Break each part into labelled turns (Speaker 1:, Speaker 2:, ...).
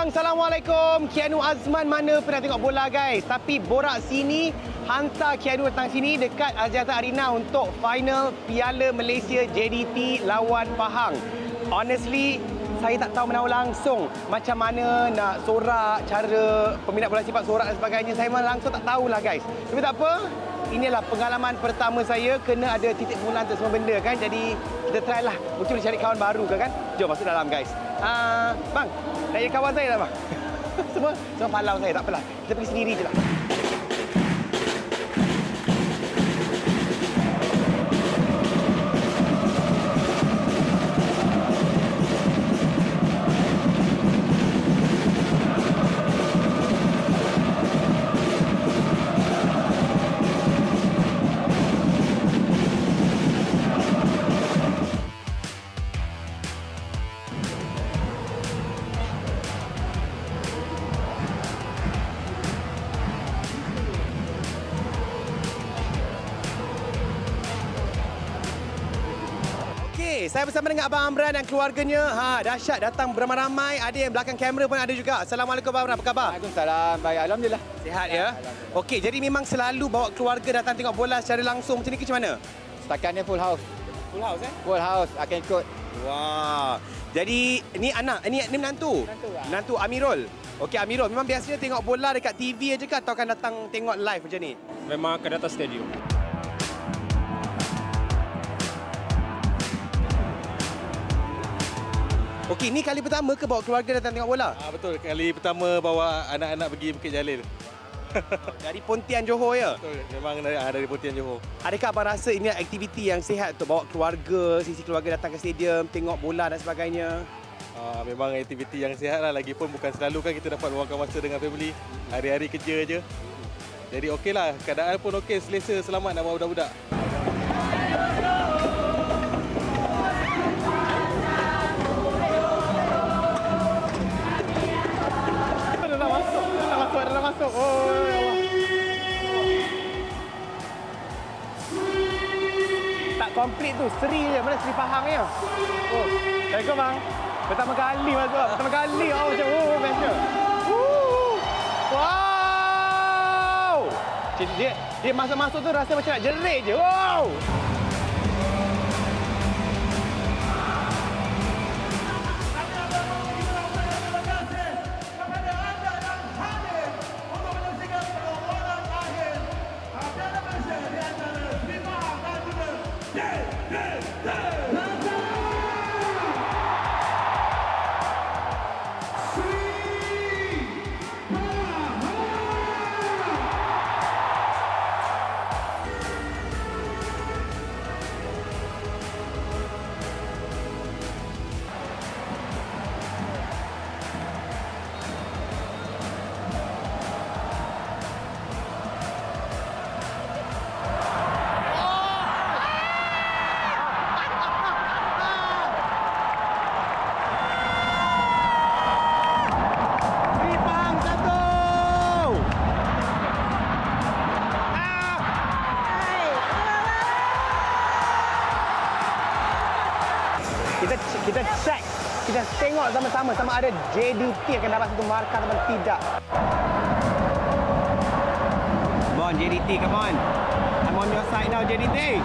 Speaker 1: Korang, Assalamualaikum. Kianu Azman mana pernah tengok bola guys. Tapi borak sini, hantar Kianu datang sini dekat Aziata Arena untuk final Piala Malaysia JDT lawan Pahang. Honestly, saya tak tahu menahu langsung macam mana nak sorak, cara peminat bola sepak sorak dan sebagainya. Saya memang langsung tak tahulah guys. Tapi tak apa, inilah pengalaman pertama saya kena ada titik mula untuk semua benda kan. Jadi kita try lah. Mungkin boleh cari kawan baru ke kan. Jom masuk dalam guys. Ah, bang, jadi kawan saya tak bang? semua semua palau saya, tak apalah. Kita pergi sendiri je lah. Okey, saya bersama dengan Abang Amran dan keluarganya. Ha, dahsyat datang beramai-ramai. Ada yang belakang kamera pun ada juga. Assalamualaikum Abang Amran, apa khabar?
Speaker 2: Waalaikumsalam. Baik, alhamdulillah.
Speaker 1: Sihat ya? Okey, jadi memang selalu bawa keluarga datang tengok bola secara langsung macam ni ke macam mana?
Speaker 2: Setakat ni full house.
Speaker 1: Full house eh?
Speaker 2: Full house akan ikut.
Speaker 1: Wah. Jadi ni anak, ni ni menantu.
Speaker 2: Menantu, ah.
Speaker 1: Menantu Amirul. Okey Amirul, memang biasanya tengok bola dekat TV aja ke atau akan datang tengok live macam ni?
Speaker 3: memang akan datang stadium.
Speaker 1: Okey, ni kali pertama ke bawa keluarga datang tengok bola?
Speaker 3: Ah betul kali pertama bawa anak-anak pergi Bukit Jalil.
Speaker 1: Dari Pontian Johor ya?
Speaker 3: Betul memang dari, ah, dari Pontian Johor.
Speaker 1: Adakah abang rasa ini aktiviti yang sihat untuk bawa keluarga, sisi keluarga datang ke stadium, tengok bola dan sebagainya?
Speaker 3: Ah memang aktiviti yang sihat lah lagipun bukan selalu kan kita dapat luangkan masa dengan family. Hari-hari kerja je. Jadi okey lah, keadaan pun okey, selesa, selamat nak bawa budak-budak.
Speaker 1: Oh, Allah. Tak komplit tu, Seri je. Mana Seri Pahang ya? Oh, Assalamualaikum bang. Pertama kali masuk. Pertama kali. Oh, macam, oh, best. Woo. Wow. Dia, dia masuk-masuk tu rasa macam nak jerit je. Wow. Check, kita tengok sama-sama sama ada JDT akan dapat satu markah atau tidak. Come on JDT, come on. I'm on your side now JDT.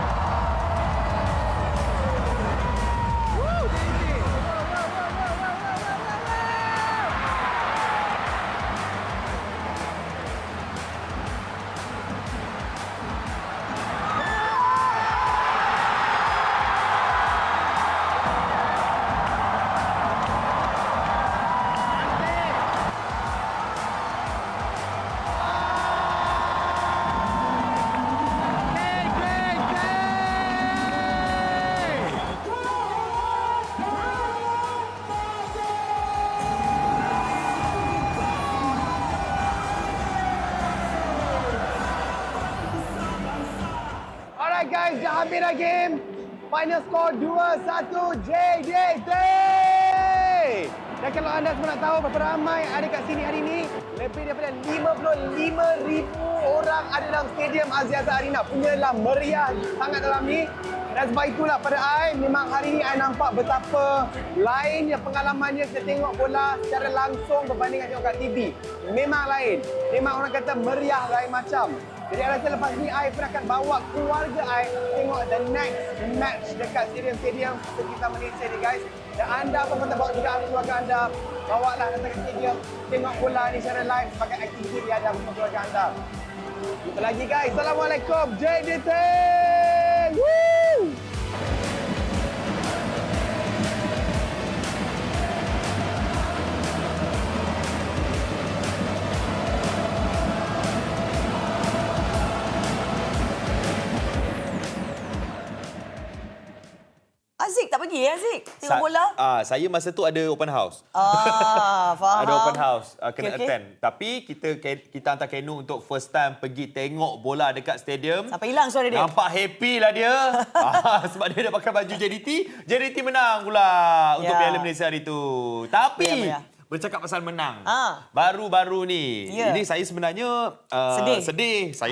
Speaker 1: Alright guys, dah habis dah game. Final score 2-1 JDT. Dan kalau anda semua nak tahu berapa ramai ada kat sini hari ini, lebih daripada 55,000 orang ada dalam stadium Aziata Arena. Punyalah meriah sangat dalam ni. Dan sebab itulah pada I, memang hari ini I nampak betapa lainnya pengalamannya kita tengok bola secara langsung berbanding dengan tengok kat TV. Memang lain. Memang orang kata meriah lain macam. Jadi I rasa lepas ni I pun akan bawa keluarga I tengok the next match dekat stadium-stadium sekitar Malaysia ni guys. Dan anda pun patut bawa juga keluarga anda. Bawa lah datang ke stadium. Tengok bola ni secara live sebagai aktiviti riadah untuk keluarga anda. Jumpa lagi guys. Assalamualaikum. JDT. Woo!
Speaker 4: Pergi Azik? Tengok
Speaker 5: Sa-
Speaker 4: bola?
Speaker 5: Ah, saya masa tu ada open house.
Speaker 4: Ah, faham.
Speaker 5: Ada open house, uh, kena
Speaker 4: okey.
Speaker 5: attend. Tapi kita kita hantar Kenu untuk first time pergi tengok bola dekat stadium.
Speaker 4: Sampai hilang suara dia.
Speaker 5: Nampak happy lah dia. ah, sebab dia dah pakai baju JDT. JDT menang pula untuk
Speaker 4: Ya.
Speaker 5: Piala Malaysia hari tu. Tapi
Speaker 4: Ya, ya.
Speaker 5: bercakap pasal menang.
Speaker 4: Ah.
Speaker 5: Baru-baru ni.
Speaker 4: Ya.
Speaker 5: Ini saya sebenarnya uh,
Speaker 4: Sedih.
Speaker 5: sedih. Saya